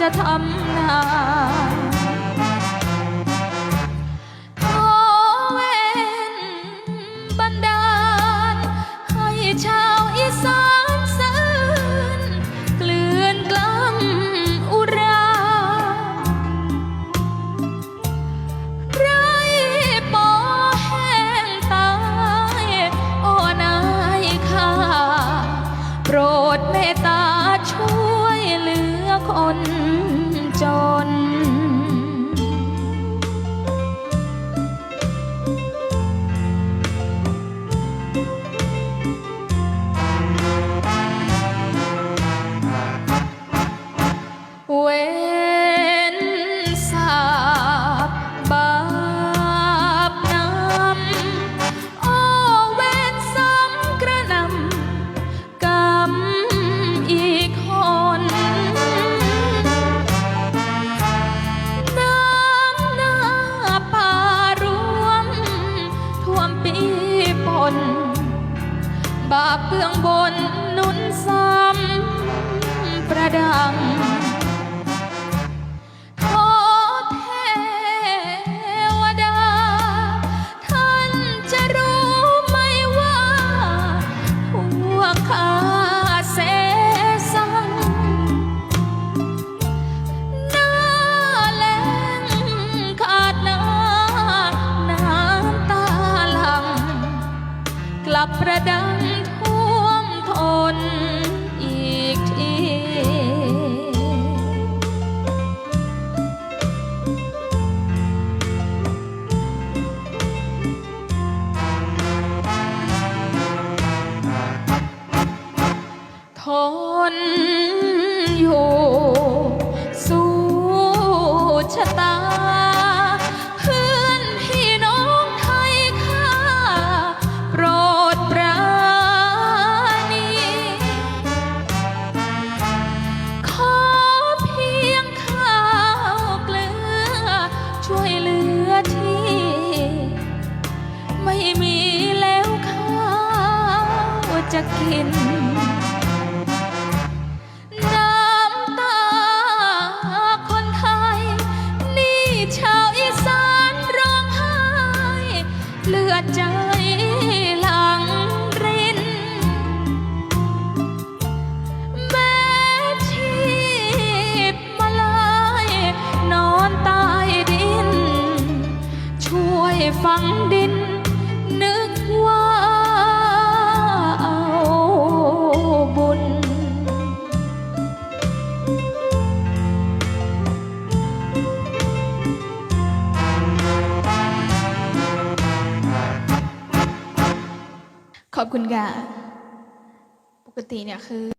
จะทำนาขอเว้นบันดาล ให้ชาวอีสานสืนกลืนกล้ำอุรา ไรปอแหงตาโอนายข้าโปรดเมตตาช่วยเหลือคน บาเบื้องบนนุนซ้ำประดังขอเทวดา ท่านจะรู้ไหมว่าพวกข้าเสสังหน้าแล้งขาดน้ำน้ำตาหลัง กลับประดัง นอีกทีทน ไม่มีแล้วข้าวจะกิน น้ำตาคนไทย นี่ชาวอีสานร้องไห้ เลือดใจหลังริน แม้ชีพมาลายนอนใต้ดิน ช่วยฟังดิน นึกว่าเอาบุญ ขอบคุณค่ะ ปกติเนี่ยคือ